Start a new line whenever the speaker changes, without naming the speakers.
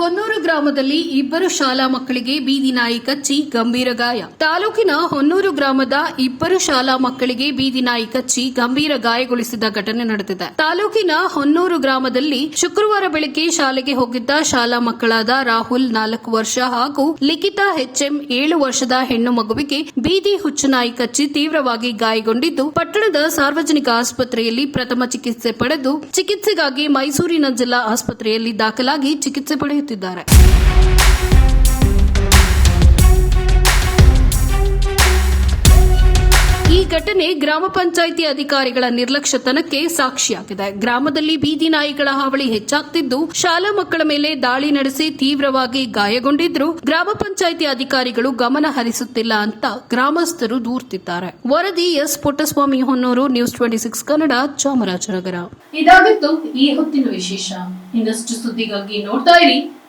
ಹೊನ್ನೂರು ಗ್ರಾಮದಲ್ಲಿ ಇಬ್ಬರು ಶಾಲಾ ಮಕ್ಕಳಿಗೆ ಬೀದಿ ನಾಯಿ ಕಚ್ಚಿ ಗಂಭೀರ ಗಾಯ. ತಾಲೂಕಿನ ಹೊನ್ನೂರು ಗ್ರಾಮದ ಇಬ್ಬರು ಶಾಲಾ ಮಕ್ಕಳಿಗೆ ಬೀದಿ ನಾಯಿ ಕಚ್ಚಿ ಗಂಭೀರ ಗಾಯಗೊಳಿಸಿದ ಘಟನೆ ನಡೆದಿದೆ. ತಾಲೂಕಿನ ಹೊನ್ನೂರು ಗ್ರಾಮದಲ್ಲಿ ಶುಕ್ರವಾರ ಬೆಳಗ್ಗೆ ಶಾಲೆಗೆ ಹೋಗಿದ್ದ ಶಾಲಾ ಮಕ್ಕಳಾದ ರಾಹುಲ್ ನಾಲ್ಕು ವರ್ಷ ಹಾಗೂ ಲಿಖಿತಾ ಎಚ್ಎಂ ಏಳು ವರ್ಷದ ಹೆಣ್ಣು ಮಗುವಿಗೆ ಬೀದಿ ಹುಚ್ಚು ನಾಯಿ ಕಚ್ಚಿ ತೀವ್ರವಾಗಿ ಗಾಯಗೊಂಡಿದ್ದು, ಪಟ್ಟಣದ ಸಾರ್ವಜನಿಕ ಆಸ್ಪತ್ರೆಯಲ್ಲಿ ಪ್ರಥಮ ಚಿಕಿತ್ಸೆ ಪಡೆದು ಚಿಕಿತ್ಸೆಗಾಗಿ ಮೈಸೂರಿನ ಜಿಲ್ಲಾ ಆಸ್ಪತ್ರೆಯಲ್ಲಿ ದಾಖಲಾಗಿ ಚಿಕಿತ್ಸೆ ಪಡೆಯುತ್ತಿದ್ದಾರೆ ಈ ಘಟನೆ ಗ್ರಾಮ ಪಂಚಾಯಿತಿ ಅಧಿಕಾರಿಗಳ ನಿರ್ಲಕ್ಷ್ಯತನಕ್ಕೆ ಸಾಕ್ಷಿಯಾಗಿದೆ. ಗ್ರಾಮದಲ್ಲಿ ಬೀದಿ ನಾಯಿಗಳ ಹಾವಳಿ ಹೆಚ್ಚಾಗ್ತಿದ್ದು, ಶಾಲಾ ಮಕ್ಕಳ ಮೇಲೆ ದಾಳಿ ನಡೆಸಿ ತೀವ್ರವಾಗಿ ಗಾಯಗೊಂಡಿದ್ರು. ಗ್ರಾಮ ಪಂಚಾಯಿತಿ ಅಧಿಕಾರಿಗಳು ಗಮನ ಹರಿಸುತ್ತಿಲ್ಲ ಅಂತ ಗ್ರಾಮಸ್ಥರು ದೂರ್ತಿದ್ದಾರೆ. ವರದಿ S Puttaswamy Honnur, news twenty six Kannada, Chamarajanagar.
ಇದಾಗಿತ್ತು ಈ ಹೊತ್ತಿನ ವಿಶೇಷ. ಇನ್ನಷ್ಟು ಸುದ್ದಿಗಾಗಿ ನೋಡ್ತಾ ಇರಿ.